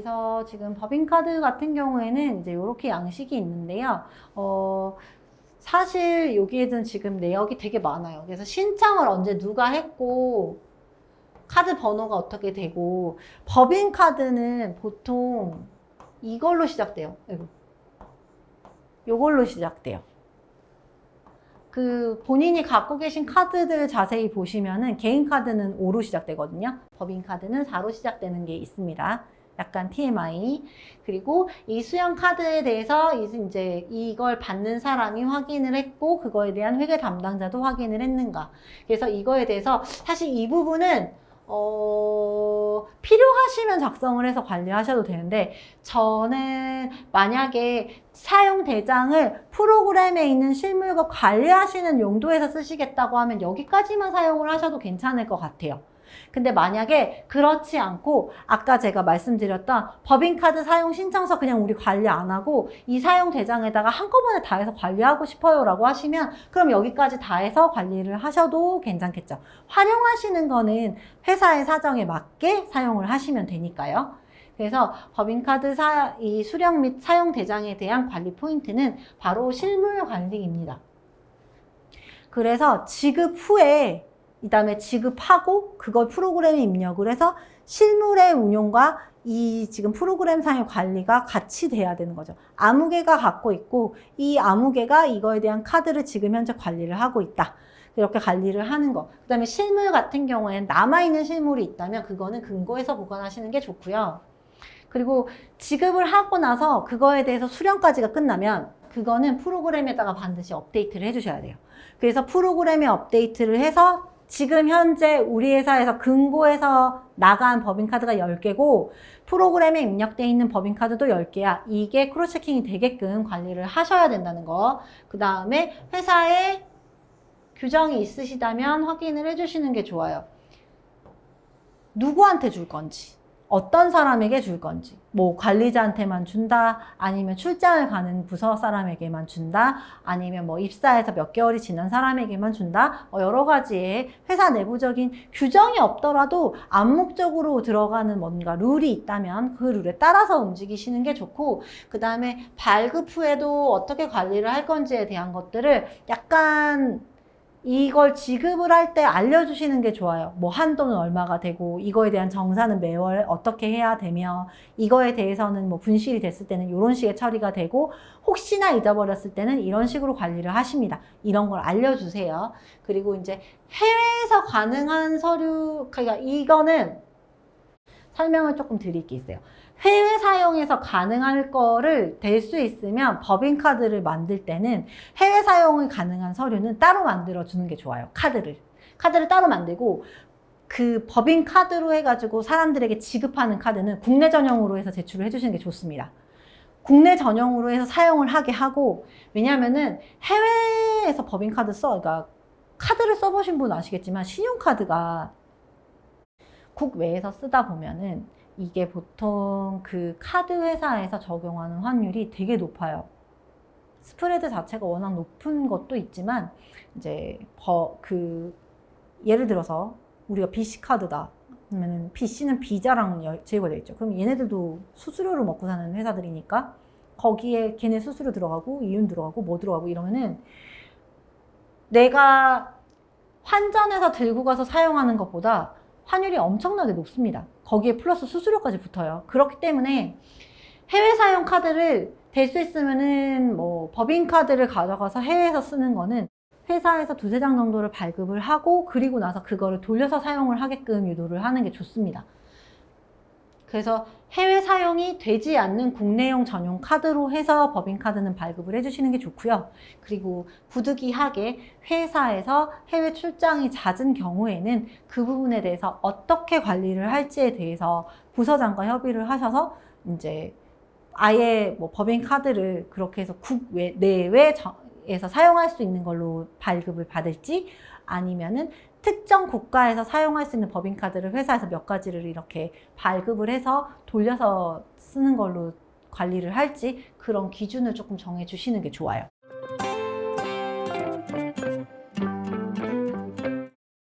그래서 지금 법인카드 같은 경우에는 이제 이렇게 양식이 있는데요. 어, 사실 여기에는 지금 내역이 되게 많아요. 그래서 신청을 언제 누가 했고, 카드 번호가 어떻게 되고, 법인카드는 보통 이걸로 시작돼요. 이거. 요걸로 시작돼요. 그 본인이 갖고 계신 카드들 자세히 보시면은 개인 카드는 5로 시작되거든요. 법인 카드는 4로 시작되는 게 있습니다. 약간 TMI. 그리고 이 수령 카드에 대해서 이- 이제 이걸 받는 사람이 확인을 했고 그거에 대한 회계 담당자도 확인을 했는가. 그래서 이거에 대해서 사실 이 부분은 어, 필요하시면 작성을 해서 관리하셔도 되는데 저는 만약에 사용 대장을 프로그램에 있는 실물과 관리하시는 용도에서 쓰시겠다고 하면 여기까지만 사용을 하셔도 괜찮을 것 같아요. 근데 만약에 그렇지 않고 아까 제가 말씀드렸던 법인카드 사용 신청서 그냥 우리 관리 안 하고 이 사용 대장에다가 한꺼번에 다 해서 관리하고 싶어요 라고 하시면 그럼 여기까지 다 해서 관리를 하셔도 괜찮겠죠. 활용하시는 거는 회사의 사정에 맞게 사용을 하시면 되니까요. 그래서 법인카드 사, 이 수령 및 사용 대장에 대한 관리 포인트는 바로 실물 관리입니다. 그래서 지급 후에 이 다음에 지급하고 그걸 프로그램에 입력을 해서 실물의 운용과 이 지금 프로그램 상의 관리가 같이 돼야 되는 거죠. 아무개가 갖고 있고 이 아무개가 이거에 대한 카드를 지금 현재 관리를 하고 있다. 이렇게 관리를 하는 거. 그 다음에 실물 같은 경우에는 남아있는 실물이 있다면 그거는 금고에서 보관하시는 게 좋고요. 그리고 지급을 하고 나서 그거에 대해서 수령까지가 끝나면 그거는 프로그램에다가 반드시 업데이트를 해주셔야 돼요. 그래서 프로그램에 업데이트를 해서 지금 현재 우리 회사에서 금고에서 나간 법인카드가 10개고 프로그램에 입력되어 있는 법인카드도 10개야. 이게 크로스체킹이 되게끔 관리를 하셔야 된다는 거. 그 다음에 회사에 규정이 있으시다면 확인을 해주시는 게 좋아요. 누구한테 줄 건지, 어떤 사람에게 줄 건지, 뭐 관리자한테만 준다, 아니면 출장을 가는 부서 사람에게만 준다, 아니면 뭐 입사해서 몇 개월이 지난 사람에게만 준다, 어, 여러 가지의 회사 내부적인 규정이 없더라도 암묵적으로 들어가는 뭔가 룰이 있다면 그 룰에 따라서 움직이시는 게 좋고, 그 다음에 발급 후에도 어떻게 관리를 할 건지에 대한 것들을 약간 이걸 지급을 할 때 알려주시는 게 좋아요. 뭐 한도는 얼마가 되고 이거에 대한 정산은 매월 어떻게 해야 되며 이거에 대해서는 뭐 분실이 됐을 때는 이런 식의 처리가 되고 혹시나 잊어버렸을 때는 이런 식으로 관리를 하십니다. 이런 걸 알려주세요. 그리고 이제 해외에서 가능한 서류 그러니까 이거는 설명을 조금 드릴 게 있어요. 해외 사용에서 가능할 거를 될 수 있으면 법인카드를 만들 때는 해외 사용이 가능한 서류는 따로 만들어 주는 게 좋아요. 카드를. 카드를 따로 만들고 그 법인 카드로 해가지고 사람들에게 지급하는 카드는 국내 전용으로 해서 제출을 해주시는 게 좋습니다. 국내 전용으로 해서 사용을 하게 하고 왜냐하면은 해외에서 법인 카드 써, 그러니까 카드를 써보신 분 아시겠지만 신용카드가 국외에서 쓰다 보면은 이게 보통 그 카드 회사에서 적용하는 환율이 되게 높아요. 스프레드 자체가 워낙 높은 것도 있지만 이제 버, 그 예를 들어서 우리가 BC 카드다. 그러면은 BC는 비자랑 여- 제휴가 돼 있죠. 그럼 얘네들도 수수료를 먹고 사는 회사들이니까 거기에 걔네 수수료 들어가고 이윤 들어가고 뭐 들어가고 이러면은 내가 환전해서 들고 가서 사용하는 것보다 환율이 엄청나게 높습니다. 거기에 플러스 수수료까지 붙어요. 그렇기 때문에 해외 사용 카드를 될 수 있으면은 뭐 법인 카드를 가져가서 해외에서 쓰는 거는 회사에서 두세 장 정도를 발급을 하고 그리고 나서 그거를 돌려서 사용을 하게끔 유도를 하는 게 좋습니다. 그래서 해외 사용이 되지 않는 국내용 전용 카드로 해서 법인 카드는 발급을 해주시는 게 좋고요. 그리고 부득이하게 회사에서 해외 출장이 잦은 경우에는 그 부분에 대해서 어떻게 관리를 할지에 대해서 부서장과 협의를 하셔서 이제 아예 뭐 법인 카드를 그렇게 해서 국외 내외에서 사용할 수 있는 걸로 발급을 받을지 아니면은 특정 국가에서 사용할 수 있는 법인 카드를 회사에서 몇 가지를 이렇게 발급을 해서 돌려서 쓰는 걸로 관리를 할지 그런 기준을 조금 정해 주시는 게 좋아요.